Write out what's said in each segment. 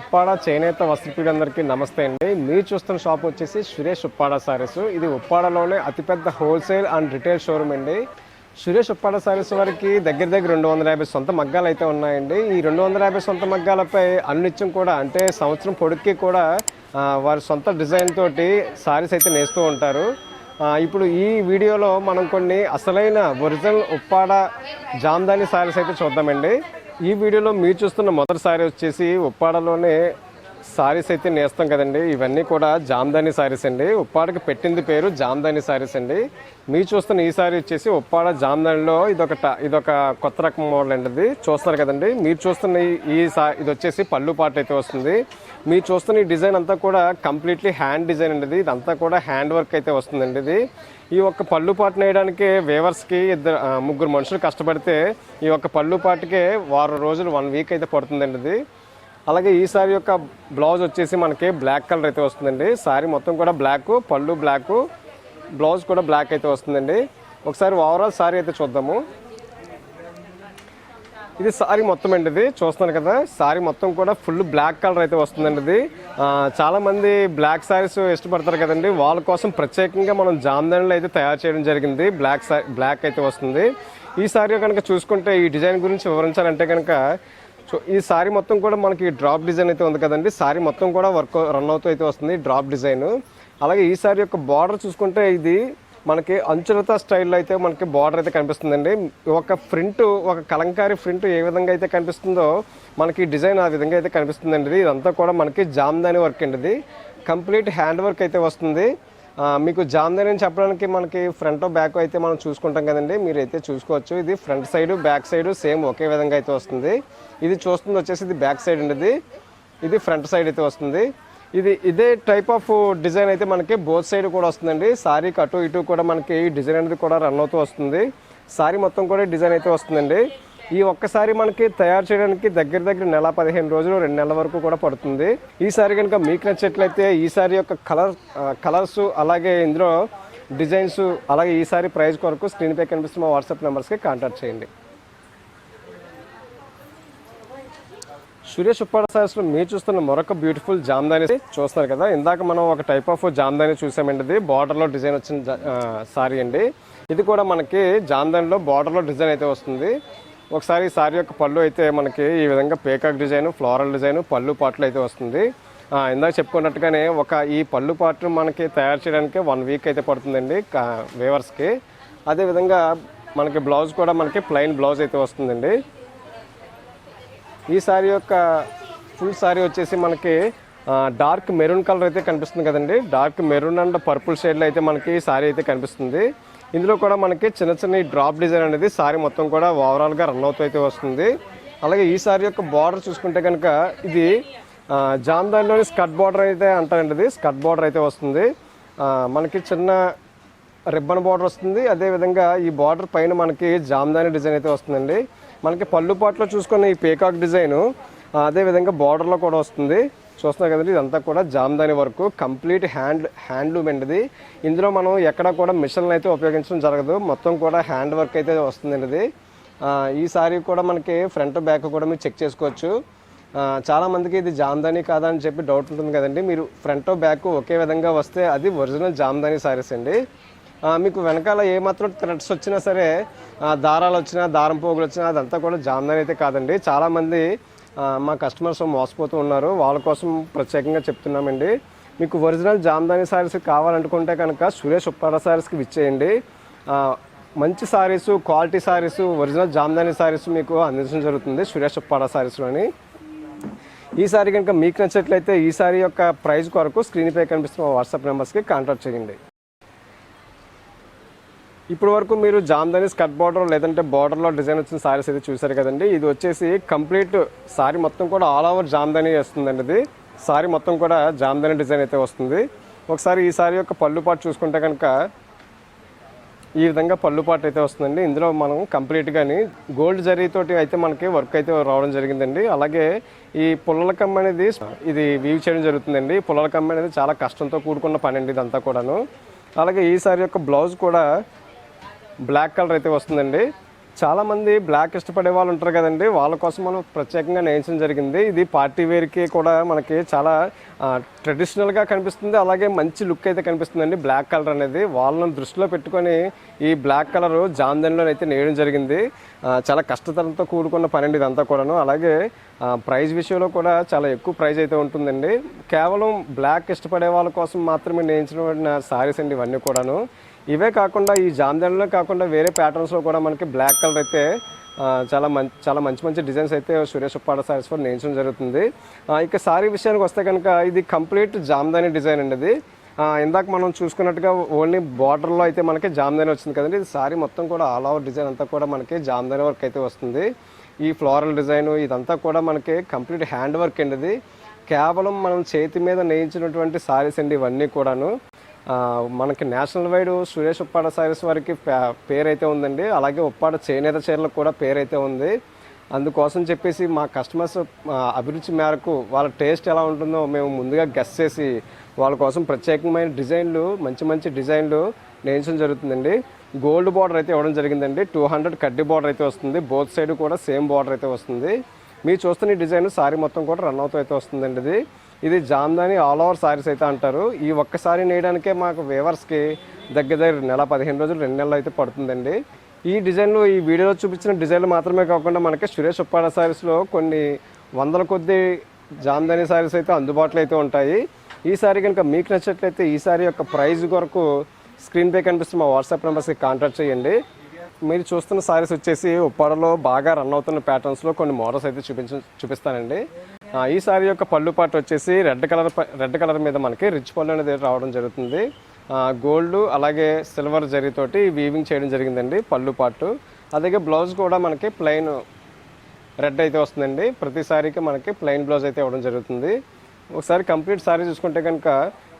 ఉప్పాడ చేనేత వస్త్రపీడందరికీ నమస్తే అండి. మీరు చూస్తున్న షాప్ వచ్చేసి సురేష్ ఉప్పాడ సారీస్ ఇది ఉప్పాడలోనే అతిపెద్ద హోల్సేల్ అండ్ రిటైల్ షోరూమ్ అండి. సురేష్ ఉప్పాడ సారీస్ వారికి దగ్గర దగ్గర రెండు వందల యాభై సొంత మగ్గాలు అయితే ఉన్నాయండి. ఈ రెండు వందల యాభై సొంత మగ్గాలపై అన్నిత్యం కూడా అంటే సంవత్సరం పొడుక్కి కూడా వారి సొంత డిజైన్ తోటి సారీస్ అయితే నేస్తూ ఉంటారు. ఇప్పుడు ఈ వీడియోలో మనం కొన్ని అసలైన ఒరిజినల్ ఉప్పాడ జామ్దాని సారీస్ అయితే చూద్దామండి. ఈ వీడియోలో మీరు చూస్తున్న మొదటిసారి వచ్చేసి ఉప్పాడలోనే సారీస్ అయితే నేస్తాం కదండి. ఇవన్నీ కూడా జామ్దాని సారీస్ అండి. ఉప్పాడకి పెట్టింది పేరు జామ్దాని సారీస్ అండి. మీరు చూస్తున్న ఈ సారీ వచ్చేసి ఉప్పాడ జామ్దానిలో ఇదొక ట- ఇదొక కొత్త రకం మోడల్ అండి ఇది. చూస్తున్నారు కదండి. మీరు చూస్తున్న ఈ- సా ఇది వచ్చేసి పళ్ళు పాట అయితే వస్తుంది. మీరు చూస్తున్న ఈ డిజైన్ అంతా కూడా కంప్లీట్లీ హ్యాండ్ డిజైన్ అండి ఇది. ఇదంతా కూడా హ్యాండ్ వర్క్ అయితే వస్తుందండి ఇది. ఈ ఒక్క పళ్ళు పాట నేయడానికి వేవర్స్కి ఇద్దరు ముగ్గురు మనుషులు కష్టపడితే ఈ ఒక్క పళ్ళు పాటకే వారం రోజులు వన్ వీక్ అయితే పడుతుందండి ఇది. అలాగే ఈ సారీ యొక్క బ్లౌజ్ వచ్చేసి మనకి బ్లాక్ కలర్ అయితే వస్తుందండి. సారీ మొత్తం కూడా బ్లాక్ పళ్ళు బ్లాక్ బ్లౌజ్ కూడా బ్లాక్ అయితే వస్తుందండి. ఒకసారి ఓవరాల్ సారీ అయితే చూద్దాము. ఇది సారీ మొత్తం అండి ఇది. చూస్తున్నాను కదా సారీ మొత్తం కూడా ఫుల్ బ్లాక్ కలర్ అయితే వస్తుందండి ఇది. చాలామంది బ్లాక్ సారీస్ ఇష్టపడతారు కదండి. వాళ్ళ కోసం ప్రత్యేకంగా మనం జామ్దానిలో అయితే తయారు చేయడం జరిగింది. బ్లాక్ బ్లాక్ అయితే వస్తుంది. ఈ సారీ కనుక చూసుకుంటే ఈ డిజైన్ గురించి వివరించాలంటే కనుక సో ఈ సారీ మొత్తం కూడా మనకి డ్రాప్ డిజైన్ అయితే ఉంది కదండి. సారీ మొత్తం కూడా వర్క్ రన్ అవుతూ అయితే వస్తుంది డ్రాప్ డిజైన్. అలాగే ఈ సారీ యొక్క బార్డర్ చూసుకుంటే ఇది మనకి అంచులత స్టైల్లో అయితే మనకి బార్డర్ అయితే కనిపిస్తుందండి. ఒక ప్రింట్ ఒక కలంకారీ ప్రింట్ ఏ విధంగా అయితే కనిపిస్తుందో మనకి డిజైన్ ఆ విధంగా అయితే కనిపిస్తుందండి. ఇది. ఇదంతా కూడా మనకి జామ్దాని వర్క్ అండి ఇది. కంప్లీట్ హ్యాండ్ వర్క్ అయితే వస్తుంది. మీకు జామ్దాని అని చెప్పడానికి మనకి ఫ్రంట్ బ్యాక్ అయితే మనం చూసుకుంటాం కదండి. మీరు అయితే చూసుకోవచ్చు. ఇది front side back side same ఒకే విధంగా అయితే వస్తుంది. ఇది చూస్తుంది వచ్చేసి ఇది బ్యాక్ సైడ్ అండి ఇది. ఇది ఫ్రంట్ సైడ్ అయితే వస్తుంది. ఇది ఇదే టైప్ ఆఫ్ డిజైన్ అయితే మనకి బోత్ సైడ్ కూడా వస్తుందండి. సారీకి అటు ఇటు కూడా మనకి డిజైన్ అనేది కూడా రన్ అవుతూ వస్తుంది. సారీ మొత్తం కూడా డిజైన్ అయితే వస్తుందండి. ఈ ఒక్కసారి మనకి తయారు చేయడానికి దగ్గర దగ్గర నెల పదిహేను రోజులు రెండు నెలల వరకు కూడా పడుతుంది. ఈసారి కనుక మీకు నచ్చినట్లయితే ఈసారి యొక్క కలర్ కలర్స్ అలాగే ఇందులో డిజైన్స్ అలాగే ఈసారి ప్రైజ్ ప్రైస్ కొరకు స్క్రీన్ పే కనిపిస్తున్న వాట్సాప్ నెంబర్స్కి కాంటాక్ట్ చేయండి. సూర్య ఉప్పాడ సారీస్లో మీరు చూస్తున్న మరొక బ్యూటిఫుల్ జామ్దాని చూస్తున్నారు కదా. ఇందాక మనం ఒక టైప్ ఆఫ్ జామ్దాని చూసామండి. ఇది బార్డర్లో డిజైన్ వచ్చిన సారీ అండి. ఇది కూడా మనకి జామ్దానిలో బార్డర్లో డిజైన్ అయితే వస్తుంది. ఒకసారి సారీ యొక్క పళ్ళు అయితే మనకి ఈ విధంగా పేకాక్ డిజైన్ ఫ్లోరల్ డిజైన్ పళ్ళు పాటలు అయితే వస్తుంది. ఇందాక చెప్పుకున్నట్టుగానే ఒక ఈ పళ్ళు పాటలు మనకి తయారు చేయడానికి వన్ వీక్ అయితే పడుతుందండి వేవర్స్కి అదేవిధంగా మనకి బ్లౌజ్ కూడా మనకి ప్లెయిన్ బ్లౌజ్ అయితే వస్తుందండి. ఈ సారీ యొక్క ఫుల్ సారీ వచ్చేసి మనకి డార్క్ మెరూన్ కలర్ అయితే కనిపిస్తుంది కదండి. డార్క్ మెరూన్ అండ్ పర్పుల్ షేడ్లో అయితే మనకి ఈ సారీ అయితే కనిపిస్తుంది. ఇందులో కూడా మనకి చిన్న చిన్న ఈ డ్రాప్ డిజైన్ అనేది సారీ మొత్తం కూడా ఓవరాల్గా రన్ అవుతూ అయితే వస్తుంది. అలాగే ఈ సారీ యొక్క బార్డర్ చూసుకుంటే కనుక ఇది ఆ, స్కట్ బార్డర్ అయితే అంటారండి స్కట్ బార్డర్ అయితే వస్తుంది. మనకి చిన్న రిబ్బన్ బార్డర్ వస్తుంది. అదేవిధంగా ఈ బార్డర్ పైన మనకి జామ్దాని డిజైన్ అయితే వస్తుందండి. మనకి పళ్ళు పాటలో చూసుకున్న ఈ పేకాక్ డిజైను అదేవిధంగా బార్డర్లో కూడా వస్తుంది. చూస్తున్నారు కదండి ఇదంతా కూడా Jamdani work complete hand handloom అండి ఇది. ఇందులో మనం ఎక్కడ కూడా మిషన్లు అయితే ఉపయోగించడం జరగదు. మొత్తం కూడా హ్యాండ్ వర్క్ అయితే వస్తుందండి ఇది. ఈ సారీ కూడా మనకి ఫ్రంట్ బ్యాక్ కూడా మీరు చెక్ చేసుకోవచ్చు. చాలామందికి ఇది జామ్దాని కాదా అని చెప్పి డౌట్ ఉంటుంది కదండి. మీరు ఫ్రంట్ బ్యాక్ ఒకే విధంగా వస్తే అది ఒరిజినల్ జామ్దాని సారీస్ అండి. మీకు వెనకాల ఏమాత్రం థ్రెడ్స్ వచ్చినా సరే దారాలు వచ్చినా దారం పోగులు వచ్చినా అదంతా కూడా జామ్దాని అయితే కాదండి. చాలామంది మా కస్టమర్స్ మోసపోతూ ఉన్నారు. వాళ్ళ కోసం ప్రత్యేకంగా చెప్తున్నామండి. మీకు ఒరిజినల్ జామ్దాని శారీస్ కావాలనుకుంటే కనుక సురేష్ ఉప్పాడ సారీస్కి విచ్చేయండి. మంచి శారీస్ క్వాలిటీ సారీస్ ఒరిజినల్ జామ్దాని సారీస్ మీకు అందించడం జరుగుతుంది సురేష్ ఉప్పాడ సారీస్లోని ఈ సారీ కనుక మీకు నచ్చినట్లయితే ఈ సారీ యొక్క ప్రైస్ కొరకు స్క్రీన్పై కనిపిస్తున్న వాట్సాప్ నెంబర్స్కి కాంటాక్ట్ చేయండి. ఇప్పటి వరకు మీరు జామ్దనీస్ కట్ బార్డర్ లేదంటే బార్డర్లో డిజైన్ వచ్చిన సారీస్ అయితే చూసారు కదండి. ఇది వచ్చేసి కంప్లీట్ సారీ మొత్తం కూడా ఆల్ ఓవర్ జామ్దనీ వస్తుందండి ఇది. సారీ మొత్తం కూడా జామ్దనీ డిజైన్ అయితే వస్తుంది. ఒకసారి ఈ సారీ యొక్క పళ్ళు పాటు చూసుకుంటే కనుక ఈ విధంగా పళ్ళు పాటు అయితే వస్తుందండి. ఇందులో మనం కంప్లీట్గాని గోల్డ్ జరీతోటి అయితే మనకి వర్క్ అయితే రావడం జరిగిందండి. అలాగే ఈ పుల్లల కమ్మ అనేది ఇది వీవ్ చేయడం జరుగుతుందండి. పుల్లల కమ్మ అనేది చాలా కష్టంతో కూడుకున్న పని అండి ఇదంతా కూడాను. అలాగే ఈ సారీ యొక్క బ్లౌజ్ కూడా బ్లాక్ కలర్ అయితే వస్తుందండి. చాలామంది బ్లాక్ ఇష్టపడే వాళ్ళు ఉంటారు కదండి. వాళ్ళ కోసం మనం ప్రత్యేకంగా నేయించడం జరిగింది. ఇది పార్టీ వేర్కి కూడా మనకి చాలా ట్రెడిషనల్గా కనిపిస్తుంది. అలాగే మంచి లుక్ అయితే కనిపిస్తుందండి బ్లాక్ కలర్ అనేది. వాళ్ళని దృష్టిలో పెట్టుకొని ఈ బ్లాక్ కలర్ జాందన్లో అయితే నేయడం జరిగింది. చాలా కష్టతరంతో కూడుకున్న పని అండి ఇదంతా కూడాను. అలాగే ప్రైజ్ విషయంలో కూడా చాలా ఎక్కువ ప్రైజ్ అయితే ఉంటుందండి. కేవలం బ్లాక్ ఇష్టపడే వాళ్ళ కోసం మాత్రమే నేయించిన సారీస్ అండి ఇవన్నీ కూడాను. ఇవే కాకుండా ఈ జామ్దన్లో కాకుండా వేరే ప్యాటర్న్స్లో కూడా మనకి బ్లాక్ కలర్ అయితే చాలా మంచి చాలా మంచి మంచి డిజైన్స్ అయితే సురేష్ ఉప్పాడ సారీస్ కూడా నేయించడం జరుగుతుంది. ఇక సారీ విషయానికి వస్తే కనుక ఇది కంప్లీట్ జామదాని డిజైన్ అండి ఇది. ఇందాక మనం చూసుకున్నట్టుగా ఓన్లీ బార్డర్లో అయితే మనకి జామదాని వచ్చింది కదండి. ఇది సారీ మొత్తం కూడా ఆల్ ఓవర్ డిజైన్ అంతా కూడా మనకి జామదాని వర్క్ అయితే వస్తుంది. ఈ ఫ్లోరల్ డిజైన్ ఇదంతా కూడా మనకి కంప్లీట్ హ్యాండ్ వర్క్ అండి ఇది. కేవలం మనం చేతి మీద నేయించినటువంటి సారీస్ అండి ఇవన్నీ కూడాను. మనకి నేషనల్ వైడ్ సురేష్ ఉప్పాడ సారీస్ వారికి పేరైతే ఉందండి. అలాగే ఉప్పాడ చేనేత చీరలకు కూడా పేరైతే ఉంది. అందుకోసం చెప్పేసి మా కస్టమర్స్ అభిరుచి మేరకు వాళ్ళ టేస్ట్ ఎలా ఉంటుందో మేము ముందుగా గెస్ చేసి వాళ్ళ కోసం ప్రత్యేకమైన డిజైన్లు మంచి మంచి డిజైన్లు నేయించడం జరుగుతుందండి. గోల్డ్ బార్డర్ అయితే ఇవ్వడం జరిగిందండి. టూ హండ్రెడ్ కడ్డీ బార్డర్ అయితే వస్తుంది. బోత్ సైడ్ కూడా సేమ్ బార్డర్ అయితే వస్తుంది. మీరు చూస్తున్న ఈ డిజైన్ సారీ మొత్తం కూడా రన్ అవుతూ అయితే వస్తుందండి ఇది. ఇది జామ్దాని ఆల్ ఓవర్ సారీస్ అయితే అంటారు. ఈ ఒక్కసారి నేయడానికే మాకు వేవర్స్కి దగ్గర దగ్గర నెల పదిహేను రోజులు రెండు నెలలు అయితే పడుతుందండి. ఈ డిజైన్లు ఈ వీడియోలో చూపించిన డిజైన్లు మాత్రమే కాకుండా మనకి సురేష్ ఉప్పాడ సారీస్లో కొన్ని వందల కొద్ది జామ్దాని సారీస్ అయితే అందుబాటులో అయితే ఉంటాయి. ఈ సారీ కనుక మీకు నచ్చినట్లయితే ఈ సారీ యొక్క ప్రైస్ కొరకు స్క్రీన్ పే కనిపిస్తున్న మా వాట్సాప్ నెంబర్స్కి కాంటాక్ట్ చేయండి. మీరు చూస్తున్న సారీస్ వచ్చేసి ఉప్పాడలో బాగా రన్ అవుతున్న ప్యాటర్న్స్లో కొన్ని మోడల్స్ అయితే చూపించ చూపిస్తానండి. ఈ సారీ యొక్క పళ్ళు పాటు వచ్చేసి రెడ్ కలర్ రెడ్ కలర్ మీద మనకి రిచ్ పళ్ళు అనేది రావడం జరుగుతుంది. గోల్డ్ అలాగే సిల్వర్ జరీతోటి వీవింగ్ చేయడం జరిగిందండి పళ్ళు పాటు. అలాగే బ్లౌజ్ కూడా మనకి ప్లెయిన్ రెడ్ అయితే వస్తుందండి. ప్రతి సారీకి మనకి ప్లెయిన్ బ్లౌజ్ అయితే ఇవ్వడం జరుగుతుంది. ఒకసారి కంప్లీట్ సారీ చూసుకుంటే కనుక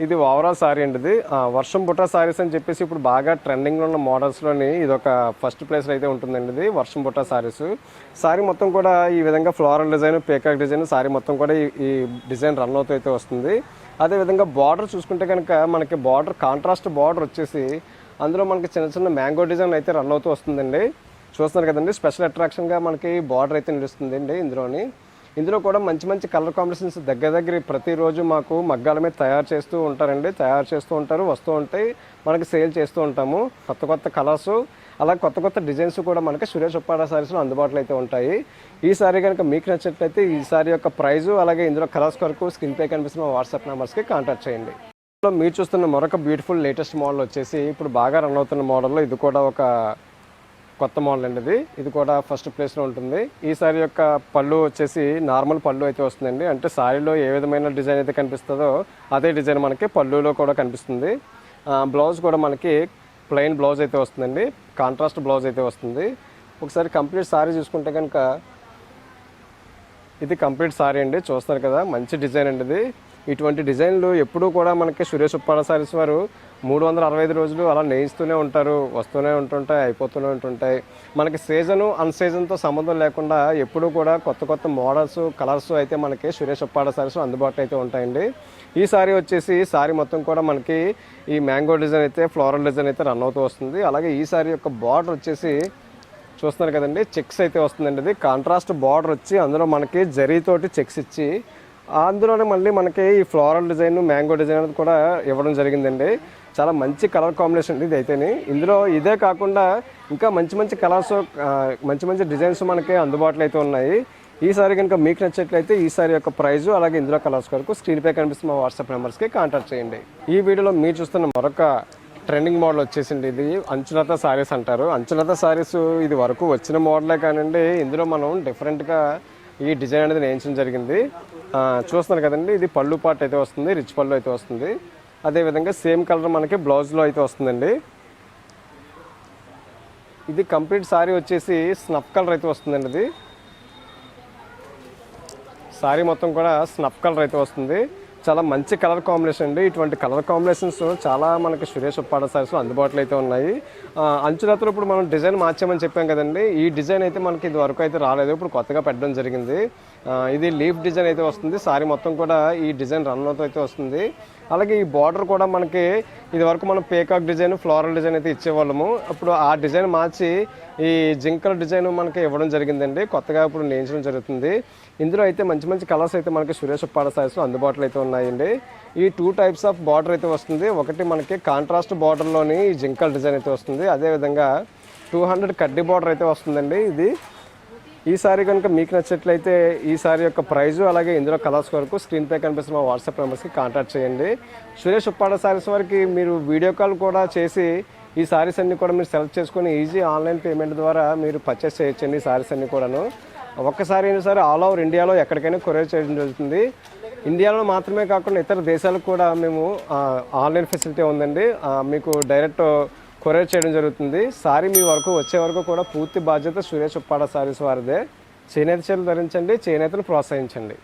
ఇది ఓవరాల్ సారీ అండి ఇది. ఆ, వర్షం బుట్ట సారీస్ అని చెప్పేసి ఇప్పుడు బాగా ట్రెండింగ్లో ఉన్న మోడల్స్లోని ఇది ఒక ఫస్ట్ ప్లేస్లో అయితే ఉంటుందండి ఇది వర్షం బుట్ట సారీస్. సారీ మొత్తం కూడా ఈ విధంగా floral design peacock design saree మొత్తం కూడా ఈ- ఈ డిజైన్ రన్ అవుతూ అయితే వస్తుంది. అదేవిధంగా బార్డర్ చూసుకుంటే కనుక మనకి బార్డర్ కాంట్రాస్ట్ బార్డర్ వచ్చేసి అందులో మనకి చిన్న చిన్న మ్యాంగో డిజైన్ అయితే రన్ అవుతూ వస్తుందండి. చూస్తున్నారు కదండి స్పెషల్ అట్రాక్షన్గా మనకి బార్డర్ అయితే నిలుస్తుందండి ఇందులోని. ఇందులో కూడా మంచి మంచి కలర్ కాంబినేషన్స్ దగ్గర దగ్గర ప్రతిరోజు మాకు మగ్గాల మీద తయారు చేస్తూ ఉంటారండి. తయారు చేస్తూ ఉంటారు వస్తూ ఉంటాయి. మనకి సేల్ చేస్తూ ఉంటాము. కొత్త కొత్త కలర్స్ అలాగే కొత్త కొత్త డిజైన్స్ కూడా మనకి సురేష్ ఉప్పాడ సారీస్లో అందుబాటులో అయితే ఉంటాయి. ఈ సారీ కనుక మీకు నచ్చినట్లయితే ఈ సారీ యొక్క ప్రైజు అలాగే ఇందులో కలర్స్ కొరకు స్క్రీన్ పే కనిపిస్తున్న వాట్సాప్ నెంబర్స్కి కాంటాక్ట్ చేయండి. మీరు చూస్తున్న మరొక బ్యూటిఫుల్ లేటెస్ట్ మోడల్ వచ్చేసి ఇప్పుడు బాగా రన్ అవుతున్న మోడల్లో ఇది కూడా ఒక కొత్త మోడల్ అండి ఇది. ఇది కూడా ఫస్ట్ ప్లేస్లో ఉంటుంది. ఈ సారీ యొక్క పళ్ళు వచ్చేసి నార్మల్ పళ్ళు అయితే వస్తుందండి. అంటే సారీలో ఏ విధమైన డిజైన్ అయితే కనిపిస్తుందో అదే డిజైన్ మనకి పళ్ళులో కూడా కనిపిస్తుంది. బ్లౌజ్ కూడా మనకి ప్లెయిన్ బ్లౌజ్ అయితే వస్తుందండి. కాంట్రాస్ట్ బ్లౌజ్ అయితే వస్తుంది. ఒకసారి కంప్లీట్ సారీ చూసుకుంటే కనుక ఇది కంప్లీట్ సారీ అండి. చూస్తారు కదా మంచి డిజైన్ అండి ఇది. ఇటువంటి డిజైన్లు ఎప్పుడూ కూడా మనకి సురేష్ ఉప్పాడ సారీస్ వారు మూడు వందల అరవై ఐదు రోజులు అలా నేయిస్తూనే ఉంటారు వస్తూనే ఉంటుంటాయి అయిపోతూనే ఉంటుంటాయి. మనకి సీజను అన్ సీజన్తో సంబంధం లేకుండా ఎప్పుడూ కూడా కొత్త కొత్త మోడల్స్ కలర్స్ అయితే మనకి సురేష్ ఉప్పాడ సారీస్ అందుబాటులో అయితే ఉంటాయండి. ఈ సారీ వచ్చేసి సారీ మొత్తం కూడా మనకి ఈ మ్యాంగో డిజైన్ అయితే ఫ్లోరల్ డిజైన్ అయితే రన్ అవుతూ వస్తుంది. అలాగే ఈ సారీ యొక్క బార్డర్ వచ్చేసి చూస్తున్నారు కదండి చెక్స్ అయితే వస్తుందండి ఇది. కాంట్రాస్ట్ బార్డర్ వచ్చి అందులో మనకి జరీతోటి చెక్స్ ఇచ్చి అందులోనే మళ్ళీ మనకి ఈ ఫ్లోరల్ డిజైన్ మ్యాంగో డిజైన్ అనేది కూడా ఇవ్వడం జరిగిందండి. చాలా మంచి కలర్ కాంబినేషన్ ఇది అయితేనే ఇందులో ఇదే కాకుండా ఇంకా మంచి మంచి కలర్స్ మంచి మంచి డిజైన్స్ మనకి అందుబాటులో అయితే ఉన్నాయి. ఈ సారీ కనుక మీకు నచ్చినట్లయితే ఈ సారీ యొక్క ప్రైజు అలాగే ఇందులో కలర్స్ వరకు స్క్రీన్ పై కనిపిస్తున్న మా వాట్సాప్ నెంబర్స్కి కాంటాక్ట్ చేయండి. ఈ వీడియోలో మీరు చూస్తున్న మరొక ట్రెండింగ్ మోడల్ వచ్చేసింది. ఇది అంచులత సారీస్ అంటారు. అంచులత సారీస్ ఇది వరకు వచ్చిన మోడలే కానివ్వండి ఇందులో మనం డిఫరెంట్గా ఈ డిజైన్ అనేది నేయించడం జరిగింది. చూస్తున్నారు కదండి ఇది పళ్ళు పాట అయితే వస్తుంది రిచ్ పళ్ళు అయితే వస్తుంది. అదేవిధంగా సేమ్ కలర్ మనకి బ్లౌజ్లో అయితే వస్తుందండి. ఇది కంప్లీట్ సారీ వచ్చేసి స్నఫ్ కలర్ అయితే వస్తుందండి ఇది. సారీ మొత్తం కూడా స్నఫ్ కలర్ అయితే వస్తుంది. చాలా మంచి కలర్ కాంబినేషన్ అండి. ఇటువంటి కలర్ కాంబినేషన్స్ చాలా మనకి సురేష్ ఉప్పాడ సారీస్లో అందుబాటులో అయితే ఉన్నాయి. అంచులతో ఇప్పుడు మనం డిజైన్ మార్చామని చెప్పాం కదండి. ఈ డిజైన్ అయితే మనకి ఇది వరకు అయితే రాలేదు. ఇప్పుడు కొత్తగా పెట్టడం జరిగింది. ఇది లీఫ్ డిజైన్ అయితే వస్తుంది. సారీ మొత్తం కూడా ఈ డిజైన్ రన్ అవుతూ అయితే వస్తుంది. అలాగే ఈ బార్డర్ కూడా మనకి ఇది వరకు మనం పేకాక్ డిజైన్ ఫ్లోరల్ డిజైన్ అయితే ఇచ్చేవాళ్ళము. అప్పుడు ఆ డిజైన్ మార్చి ఈ జింకల డిజైన్ మనకి ఇవ్వడం జరిగిందండి. కొత్తగా ఇప్పుడు నేయించడం జరుగుతుంది. ఇందులో అయితే మంచి మంచి కలర్స్ అయితే మనకి సురేష్ ఉప్పాడ సారీస్లో అందుబాటులో అయితే ఉన్నాయండి. ఈ టూ టైప్స్ ఆఫ్ బార్డర్ అయితే వస్తుంది. ఒకటి మనకి కాంట్రాస్ట్ బార్డర్లోని జింకల్ డిజైన్ అయితే వస్తుంది. అదేవిధంగా టూ హండ్రెడ్ కడ్డీ బార్డర్ అయితే వస్తుందండి ఇది. ఈ సారీ కనుక మీకు నచ్చినట్లయితే ఈ సారీ యొక్క ప్రైజు అలాగే ఇందులో కలర్స్ వరకు స్క్రీన్ పై కనిపిస్తున్న మా వాట్సాప్ నెంబర్స్కి కాంటాక్ట్ చేయండి. సురేష్ ఉప్పాడ సారీస్ వరకు మీరు వీడియో కాల్ కూడా చేసి ఈ సారీస్ అన్నీ కూడా మీరు సెలెక్ట్ చేసుకొని ఈజీ ఆన్లైన్ పేమెంట్ ద్వారా మీరు పర్చేస్ చేయొచ్చండి ఈ సారీస్ అన్నీ కూడాను. ఒక్కసారి అయినా సరే ఆల్ ఓవర్ ఇండియాలో ఎక్కడికైనా కొరియర్ చేయడం జరుగుతుంది. ఇండియాలో మాత్రమే కాకుండా ఇతర దేశాలకు కూడా మేము ఆన్లైన్ ఫెసిలిటీ ఉందండి. మీకు డైరెక్ట్ కొరియర్ చేయడం జరుగుతుంది. సారీ మీ వరకు వచ్చే వరకు కూడా పూర్తి బాధ్యత సురేష్ ఉప్పాడ సారీస్ వారిదే. చేనేత చీరలు ధరించండి చేనేతను ప్రోత్సహించండి.